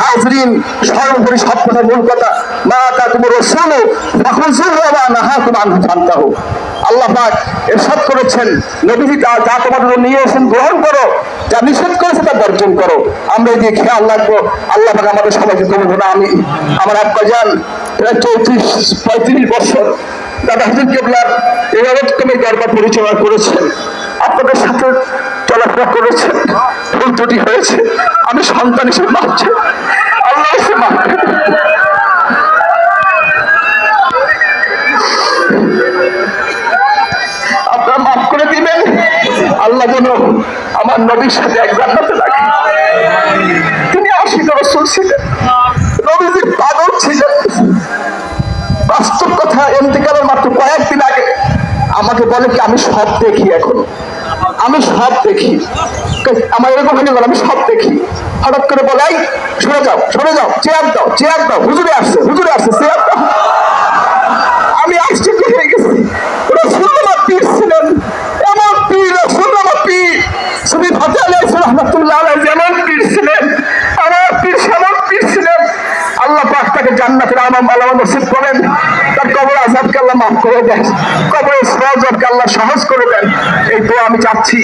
হাজরিন সর্বোপরি সব কথা, মূল কথা। মা তা তুমি রসুল তখন সুলভা না হা তোমার জানতে হোক আল্লাহ পাক এরশাদ করেছেন, নবীজি তা যা জন্য নিয়ে এসেছেন গ্রহণ করো, যা নিষেধ করেছে তা বর্জন করো। আমরা এই দিয়ে খেয়াল রাখব। আল্লাহ পাক আমাদের সবাইকে কবুল করো আমি আমার আব্বা যান প্রায় চৌত্রিশ, পঁয়ত্রিশ বছর, দাদা হুজুর কেবলার এবারত কমে দরবার পরিচালনা করেছেন। আপনাদের সাথে চলাফেরা করেছেন। ত্রুটি হয়েছে। আমি সন্তান হিসেবে মাপছি। আল্লাহ মাফ করে দিবেন। আল্লাহ যেন আমার নবীর সাথে এক জান্নাতে রাখে তিনি আশিক রসুল ছিলেন। নবীজির পাগল ছিলেন। বাস্তব কথা এমতিকালের মাত্র কয়েকদিন আগে আমাকে বলে কি, আমি সব দেখি এখন। আমি সব দেখি। আমার এরকম হয়ে গেল, আমি সব দেখি। হঠাৎ করে বলাই সরে যাও সরে যাও, চেয়ার দাও চেয়ার দাও, হুজুরে আসছে হুজুরে আসছে, চেয়ার দাও আমি আশ্চর্য হয়ে গেছি রসুল্লাহ পীর ছিলেন এমন পীর রসুল্লাহ পীর সুবি ফাতে আলাইহি রহমাতুল্লাহ আলাইহি যেমন পীর ছিলেন আমার পীর সেমন পীর ছিলেন আল্লাহ পাক তাকে জান্নাতের করেন। তার কবর মাফ করে দেন। আল্লাহ সহজ করে দেন। এই তো আমি চাচ্ছি।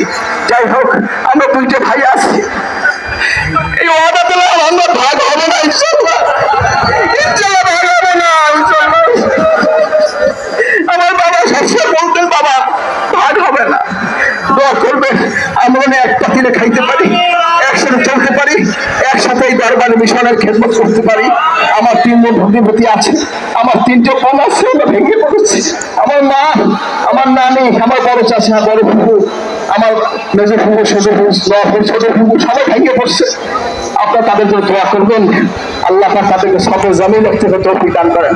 যাই হোক, আমরা ভাই আছি। এই ওয়াদা দিলে আমরা ভাগ হবে না আমার বাবা বলতেন, বাবা, ভাগ হবে না। দোয়া করবেন, আমরা যেন এক খাইতে পারি একসাথে চলতে পারি একসাথে এই দরবারে মিশনের খেদমত করতে পারি। আমার তিন তিনজন ভগ্নিপতি আছে। আমার তিনটে বোন আছে, আমরা ভেঙে পড়েছি। আমার মা, আমার নানি, আমার বড় চাষা বড় ফুপু, আমার মেজো ফুপু, ছোটো ফুপু ছোটো ফুপু, সবাই ভেঙে পড়ছে। আপনারা তাদের জন্য দোয়া করবেন। আল্লাহ তাদেরকে সবে জমিন থেকে তৌফিক দান করেন।